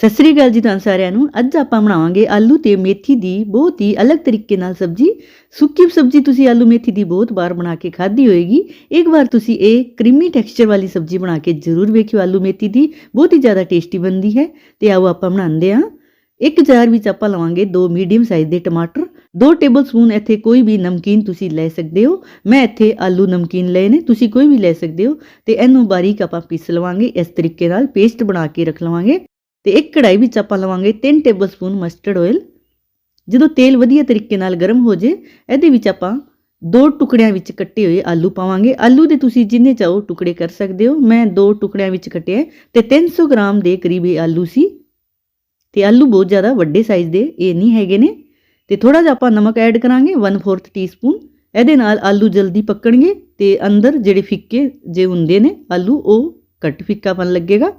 ਸਤਿ ਸ੍ਰੀ ਅਕਾਲ ਜੀ ਤੁਹਾਨੂੰ ਸਾਰਿਆਂ ਨੂੰ। ਅੱਜ ਆਪਾਂ ਬਣਾਵਾਂਗੇ ਆਲੂ ਤੇ ਮੇਥੀ ਦੀ ਬਹੁਤ ਹੀ ਅਲੱਗ ਤਰੀਕੇ ਨਾਲ ਸਬਜ਼ੀ। ਸੁੱਕੀ ਸਬਜ਼ੀ ਤੁਸੀਂ ਆਲੂ ਮੇਥੀ ਦੀ ਬਹੁਤ ਵਾਰ ਬਣਾ ਕੇ ਖਾਧੀ ਹੋਏਗੀ। ਇੱਕ ਵਾਰ ਤੁਸੀਂ ਇਹ ਕਰੀਮੀ ਟੈਕਸਚਰ ਵਾਲੀ ਸਬਜ਼ੀ ਬਣਾ ਕੇ ਜ਼ਰੂਰ ਵੇਖਿਓ ਆਲੂ ਮੇਥੀ ਦੀ। ਬਹੁਤ ਹੀ ਜ਼ਿਆਦਾ ਟੇਸਟੀ ਬਣਦੀ ਹੈ। ਤੇ ਆਓ ਆਪਾਂ ਬਣਾਉਂਦੇ ਹਾਂ। ਇੱਕ ਜਾਰ ਵਿੱਚ ਆਪਾਂ ਲਵਾਂਗੇ ਦੋ ਮੀਡੀਅਮ ਸਾਈਜ਼ ਦੇ ਟਮਾਟਰ। ਦੋ ਟੇਬਲ ਸਪੂਨ ਇੱਥੇ ਕੋਈ ਵੀ ਨਮਕੀਨ ਤੁਸੀਂ ਲੈ ਸਕਦੇ ਹੋ। ਮੈਂ ਇੱਥੇ ਆਲੂ ਨਮਕੀਨ ਲਏ ਨੇ, ਤੁਸੀਂ ਕੋਈ ਵੀ ਲੈ ਸਕਦੇ ਹੋ। ਤੇ ਇਹਨੂੰ ਬਾਰੀਕ ਆਪਾਂ ਪੀਸ ਲਵਾਂਗੇ। ਇਸ ਤਰੀਕੇ ਨਾਲ ਪੇਸਟ ਬਣਾ ਕੇ ਰੱਖ ਲਵਾਂਗੇ। ਤੇ ਇੱਕ ਕੜਾਈ ਵਿੱਚ ਆਪਾਂ ਲਵਾਂਗੇ 3 ਟੇਬਲ ਸਪੂਨ ਮਸਟਰਡ ਆਇਲ ਜਦੋਂ ਤੇਲ ਵਧੀਆ ਤਰੀਕੇ ਨਾਲ ਗਰਮ ਹੋ ਜੇ, ਇਹਦੇ ਵਿੱਚ ਆਪਾਂ ਦੋ ਟੁਕੜਿਆਂ ਵਿੱਚ ਕੱਟੇ ਹੋਏ ਆਲੂ ਪਾਵਾਂਗੇ। ਆਲੂ ਦੇ ਤੁਸੀਂ ਜਿੰਨੇ ਚਾਹੋ ਟੁਕੜੇ ਕਰ ਸਕਦੇ ਹੋ। ਮੈਂ ਦੋ ਟੁਕੜਿਆਂ ਵਿੱਚ ਕੱਟਿਆ ਤੇ 300 ਗ੍ਰਾਮ ਦੇ ਕਰੀਬ ਇਹ ਆਲੂ ਸੀ। ਤੇ ਆਲੂ ਬਹੁਤ ਜ਼ਿਆਦਾ ਵੱਡੇ ਸਾਈਜ਼ ਦੇ, ਇਹ ਨਹੀਂ ਹੈਗੇ ਨੇ। ਤੇ ਥੋੜਾ ਜਿਹਾ ਆਪਾਂ ਨਮਕ ਐਡ ਕਰਾਂਗੇ 1/4 ਟੀਸਪੂਨ ਇਹਦੇ ਨਾਲ ਆਲੂ ਜਲਦੀ ਪੱਕਣਗੇ ਤੇ ਅੰਦਰ ਜਿਹੜੇ ਫਿੱਕੇ ਜੇ ਹੁੰਦੇ ਨੇ, ਆਲੂ ਉਹ ਕੱਟ ਫਿੱਕਾਪਨ ਲੱਗੇਗਾ।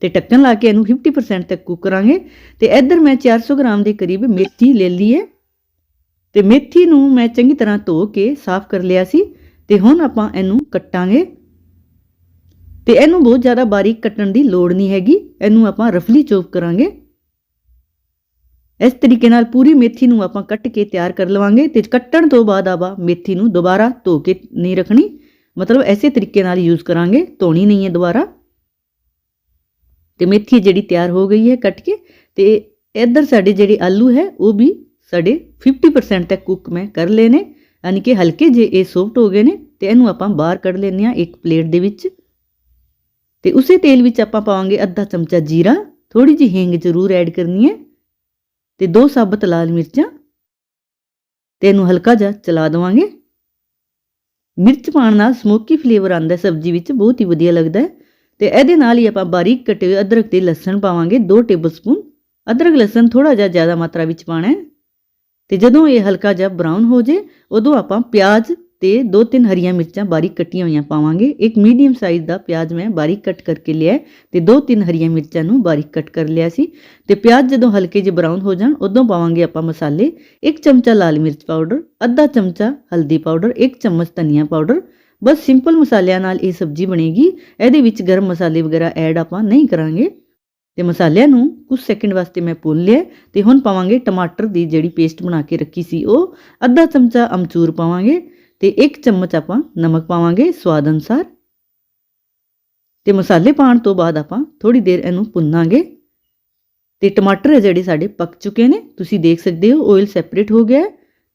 ਤੇ ਢੱਕਣ ਲਾ ਕੇ ਇਹਨੂੰ 50% ਤੱਕ ਕੁੱਕ ਕਰਾਂਗੇ। ਤੇ ਇੱਧਰ ਮੈਂ 400 ਗ੍ਰਾਮ ਦੇ ਕਰੀਬ ਮੇਥੀ ਲੈ ਲਈ ਹੈ। ਤੇ ਮੇਥੀ ਨੂੰ ਮੈਂ ਚੰਗੀ ਤਰ੍ਹਾਂ ਧੋ ਕੇ ਸਾਫ਼ ਕਰ ਲਿਆ ਸੀ ਤੇ ਹੁਣ ਆਪਾਂ ਇਹਨੂੰ ਕੱਟਾਂਗੇ। ਤੇ ਇਹਨੂੰ ਬਹੁਤ ਜ਼ਿਆਦਾ ਬਾਰੀਕ ਕੱਟਣ ਦੀ ਲੋੜ ਨਹੀਂ ਹੈਗੀ। ਇਹਨੂੰ ਆਪਾਂ ਰਫਲੀ ਚੋਪ ਕਰਾਂਗੇ। ਇਸ ਤਰੀਕੇ ਨਾਲ ਪੂਰੀ ਮੇਥੀ ਨੂੰ ਆਪਾਂ ਕੱਟ ਕੇ ਤਿਆਰ ਕਰ ਲਵਾਂਗੇ ਤੇ ਕੱਟਣ ਤੋਂ ਬਾਅਦ ਆਪਾਂ ਮੇਥੀ ਨੂੰ ਦੁਬਾਰਾ ਧੋ ਕੇ ਨਹੀਂ ਰੱਖਣੀ। ਮਤਲਬ ਐਸੇ ਤਰੀਕੇ ਨਾਲ ਯੂਜ਼ ਕਰਾਂਗੇ। ਧੋਣੀ ਨਹੀਂ ਹੈ ਦੁਬਾਰਾ। ਤੇ ਮੇਥੀ ਜਿਹੜੀ ਤਿਆਰ ਹੋ ਗਈ ਹੈ ਕੱਟ ਕੇ ਤੇ ਇੱਧਰ ਸਾਡੇ ਜਿਹੜੇ ਆਲੂ ਹੈ, ਉਹ ਵੀ ਸਾਡੇ 50% ਤੱਕ ਕੁੱਕ ਮੈਂ ਕਰ ਲਏ ਨੇ। ਯਾਨੀ ਕਿ ਹਲਕੇ ਜੇ ਇਹ ਸੌਫਟ ਹੋ ਗਏ ਨੇ ਤੇ ਇਹਨੂੰ ਆਪਾਂ ਬਾਹਰ ਕੱਢ ਲੈਂਦੇ ਆ ਇੱਕ ਪਲੇਟ ਦੇ ਵਿੱਚ। ਤੇ ਉਸੇ ਤੇਲ ਵਿੱਚ ਆਪਾਂ ਪਾਵਾਂਗੇ ਅੱਧਾ ਚਮਚਾ ਜੀਰਾ ਥੋੜੀ ਜਿਹੀ ਹਿੰਗ ਜ਼ਰੂਰ ਐਡ ਕਰਨੀ ਹੈ ਤੇ ਦੋ ਸਾਬਤ ਲਾਲ ਮਿਰਚਾਂ ਤੇ ਇਹਨੂੰ ਹਲਕਾ ਜਿਹਾ ਚਲਾ ਦੇਵਾਂਗੇ। ਮਿਰਚ ਪਾਉਣ ਨਾਲ ਸਮੋਕੀ ਫਲੇਵਰ ਆਉਂਦਾ ਸਬਜ਼ੀ ਵਿੱਚ ਬਹੁਤ ਹੀ ਵਧੀਆ ਲੱਗਦਾ ਹੈ। ਤੇ ਇਹਦੇ ਨਾਲ ਹੀ ਆਪਾਂ ਬਾਰੀਕ ਕੱਟੇ ਹੋਏ ਅਦਰਕ ਤੇ ਲਸਣ ਪਾਵਾਂਗੇ 2 ਟੇਬਲਸਪੂਨ ਅਦਰਕ, ਲਸਣ ਥੋੜਾ ਜਿਹਾ ਜ਼ਿਆਦਾ ਮਾਤਰਾ ਵਿੱਚ ਪਾਣਾ ਹੈ। ਤੇ ਜਦੋਂ ਇਹ ਹਲਕਾ ਜਿਹਾ ਬਰਾਊਨ ਹੋ ਜੇ, ਉਦੋਂ ਆਪਾਂ ਪਿਆਜ਼ ਤੇ 2-3 ਹਰੀਆਂ ਮਿਰਚਾਂ ਬਾਰੀਕ ਕੱਟੀਆਂ ਹੋਈਆਂ ਪਾਵਾਂਗੇ। ਇੱਕ ਮੀਡੀਅਮ ਸਾਈਜ਼ ਦਾ ਪਿਆਜ਼ ਮੈਂ ਬਾਰੀਕ ਕੱਟ ਕਰਕੇ ਲਿਆ ਤੇ 2-3 ਹਰੀਆਂ ਮਿਰਚਾਂ ਨੂੰ ਬਾਰੀਕ ਕੱਟ ਕਰ ਲਿਆ ਸੀ। ਤੇ ਪਿਆਜ਼ ਜਦੋਂ ਹਲਕੇ ਜਿਹੇ ਬਰਾਊਨ ਹੋ ਜਾਣ, ਉਦੋਂ ਪਾਵਾਂਗੇ ਆਪਾਂ ਮਸਾਲੇ। ਇੱਕ ਚਮਚਾ ਲਾਲ ਮਿਰਚ ਪਾਊਡਰ, ਅੱਧਾ ਚਮਚਾ ਹਲਦੀ ਪਾਊਡਰ, ਇੱਕ ਚਮਚ ਧਨੀਆ ਪਾਊਡਰ ਬਸ ਸਿੰਪਲ ਮਸਾਲਿਆਂ ਨਾਲ ਇਹ ਸਬਜ਼ੀ ਬਣੇਗੀ। ਇਹਦੇ ਵਿੱਚ ਗਰਮ ਮਸਾਲੇ ਵਗੈਰਾ ਐਡ ਆਪਾਂ ਨਹੀਂ ਕਰਾਂਗੇ। ਤੇ ਮਸਾਲਿਆਂ ਨੂੰ ਕੁਝ ਸੈਕਿੰਡ ਵਾਸਤੇ ਮੈਂ ਭੁੰਨ ਲਿਆ ਤੇ ਹੁਣ ਪਾਵਾਂਗੇ ਟਮਾਟਰ ਦੀ ਜਿਹੜੀ ਪੇਸਟ ਬਣਾ ਕੇ ਰੱਖੀ ਸੀ ਉਹ। ਅੱਧਾ ਚਮਚਾ ਅਮਚੂਰ ਪਾਵਾਂਗੇ ਤੇ ਇੱਕ ਚਮਚ ਆਪਾਂ ਨਮਕ ਪਾਵਾਂਗੇ ਸਵਾਦ ਅਨੁਸਾਰ। ਤੇ ਮਸਾਲੇ ਪਾਉਣ ਤੋਂ ਬਾਅਦ ਆਪਾਂ ਥੋੜੀ ਦੇਰ ਇਹਨੂੰ ਭੁੰਨਾਂਗੇ। ਤੇ ਟਮਾਟਰ ਜਿਹੜੇ ਸਾਡੇ ਪੱਕ ਚੁੱਕੇ ਨੇ, ਤੁਸੀਂ ਦੇਖ ਸਕਦੇ ਹੋ ਆਇਲ ਸੈਪਰੇਟ ਹੋ ਗਿਆ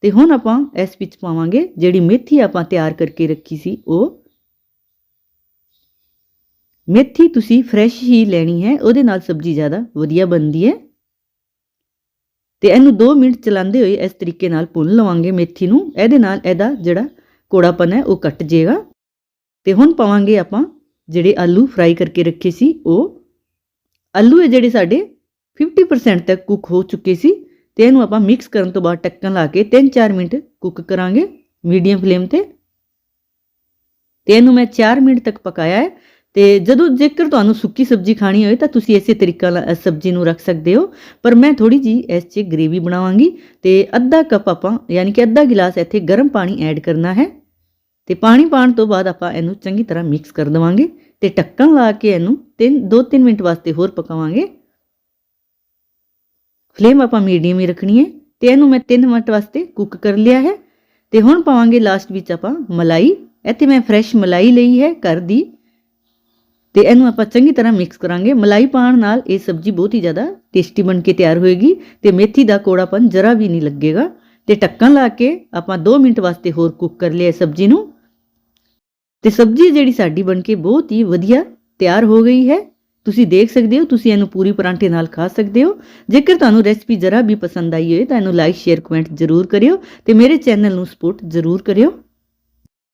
ਤੇ ਹੁਣ ਆਪਾਂ ਇਸ ਵਿੱਚ ਪਾਵਾਂਗੇ ਜਿਹੜੀ ਮੇਥੀ ਆਪਾਂ ਤਿਆਰ ਕਰਕੇ ਰੱਖੀ ਸੀ, ਉਹ। ਮੇਥੀ ਤੁਸੀਂ ਫਰੈਸ਼ ਹੀ ਲੈਣੀ ਹੈ, ਉਹਦੇ ਨਾਲ ਸਬਜ਼ੀ ਜ਼ਿਆਦਾ ਵਧੀਆ ਬਣਦੀ ਹੈ। ਤੇ ਇਹਨੂੰ 2 ਮਿੰਟ ਚਲਾਉਂਦੇ ਹੋਏ ਇਸ ਤਰੀਕੇ ਨਾਲ ਭੁੰਨ ਲਵਾਂਗੇ ਮੇਥੀ ਨੂੰ। ਇਹਦੇ ਨਾਲ ਇਹਦਾ ਜਿਹੜਾ ਕੋੜਾਪਨ ਹੈ, ਉਹ ਕੱਟ ਜਾਏਗਾ। ਤੇ ਹੁਣ ਪਾਵਾਂਗੇ ਆਪਾਂ ਜਿਹੜੇ ਆਲੂ ਫਰਾਈ ਕਰਕੇ ਰੱਖੇ ਸੀ, ਉਹ। ਆਲੂ ਇਹ ਜਿਹੜੇ ਸਾਡੇ 50% ਤੱਕ ਕੁੱਕ ਹੋ ਚੁੱਕੇ ਸੀ ਤੇ ਇਹਨੂੰ ਆਪਾਂ ਮਿਕਸ ਕਰਨ ਤੋਂ ਬਾਅਦ ਟੱਕਣ ਲਾ ਕੇ 3-4 ਮਿੰਟ ਕੁੱਕ ਕਰਾਂਗੇ ਮੀਡੀਅਮ ਫਲੇਮ ਤੇ। ਤੇ ਇਹਨੂੰ ਮੈਂ 4 ਮਿੰਟ ਤੱਕ ਪਕਾਇਆ ਹੈ। ਤੇ ਜਦੋਂ ਜੇਕਰ ਤੁਹਾਨੂੰ ਸੁੱਕੀ ਸਬਜ਼ੀ ਖਾਣੀ ਹੋਵੇ ਤਾਂ ਤੁਸੀਂ ਇਸੇ ਤਰੀਕਾ ਨਾਲ ਇਸ ਸਬਜ਼ੀ ਨੂੰ ਰੱਖ ਸਕਦੇ ਹੋ। ਪਰ ਮੈਂ ਥੋੜੀ ਜੀ ਇਸ 'ਚ ਗ੍ਰੇਵੀ ਬਣਾਵਾਂਗੀ ਤੇ ਅੱਧਾ ਕੱਪ ਆਪਾਂ ਯਾਨੀ ਕਿ ਅੱਧਾ ਗਿਲਾਸ ਇੱਥੇ ਗਰਮ ਪਾਣੀ ਐਡ ਕਰਨਾ ਹੈ। ਤੇ ਪਾਣੀ ਪਾਣ ਤੋਂ ਬਾਅਦ ਆਪਾਂ ਇਹਨੂੰ ਚੰਗੀ ਤਰ੍ਹਾਂ ਮਿਕਸ ਕਰ ਦੇਵਾਂਗੇ ਤੇ ਢੱਕਣ ਲਾ ਕੇ ਇਹਨੂੰ 3 2-3 ਮਿੰਟ ਵਾਸਤੇ ਹੋਰ ਪਕਾਵਾਂਗੇ। ਫਲੇਮ ਆਪਾਂ ਮੀਡੀਅਮ ਹੀ ਰੱਖਣੀ ਹੈ ਤੇ ਇਹਨੂੰ ਮੈਂ 3 ਮਿੰਟ ਵਾਸਤੇ ਕੁੱਕ ਕਰ ਲਿਆ ਹੈ ਤੇ ਹੁਣ ਪਾਵਾਂਗੇ ਲਾਸਟ ਵਿੱਚ ਆਪਾਂ ਮਲਾਈ। ਇੱਥੇ ਮੈਂ ਫਰੈਸ਼ ਮਲਾਈ ਲਈ ਹੈ ਘਰ ਦੀ ਤੇ ਇਹਨੂੰ ਆਪਾਂ ਚੰਗੀ ਤਰ੍ਹਾਂ ਮਿਕਸ ਕਰਾਂਗੇ। ਮਲਾਈ ਪਾਣ ਨਾਲ ਇਹ ਸਬਜ਼ੀ ਬਹੁਤ ਹੀ ਜ਼ਿਆਦਾ ਟੇਸਟੀ ਬਣ ਕੇ ਤਿਆਰ ਹੋਏਗੀ ਤੇ ਮੇਥੀ ਦਾ ਕੋੜਾਪਨ ਜਰਾ ਵੀ ਨਹੀਂ ਲੱਗੇਗਾ। ਤੇ ਢੱਕਣ ਲਾ ਕੇ ਆਪਾਂ 2 ਮਿੰਟ ਵਾਸਤੇ ਹੋਰ ਕੁੱਕ ਕਰ ਲਿਆ ਸਬਜ਼ੀ ਨੂੰ। ਤੇ ਸਬਜ਼ੀ ਜਿਹੜੀ ਸਾਡੀ ਬਣ ਕੇ ਬਹੁਤ ਹੀ ਵਧੀਆ ਤਿਆਰ ਹੋ ਗਈ ਹੈ। ਤੁਸੀਂ ਦੇਖ ਸਕਦੇ ਹੋ, ਤੁਸੀਂ ਇਹਨੂੰ ਪੂਰੀ ਪਰਾਂਠੇ ਨਾਲ ਖਾ ਸਕਦੇ ਹੋ। ਜੇਕਰ ਤੁਹਾਨੂੰ ਰੈਸਪੀ ਜਰਾ ਵੀ ਪਸੰਦ ਆਈ ਹੋਵੇ ਤਾਂ ਇਹਨੂੰ ਲਾਈਕ ਸ਼ੇਅਰ ਕਮੈਂਟ ਜ਼ਰੂਰ ਕਰਿਓ ਤੇ ਮੇਰੇ ਚੈਨਲ ਨੂੰ ਸਪੋਰਟ ਜ਼ਰੂਰ ਕਰਿਓ।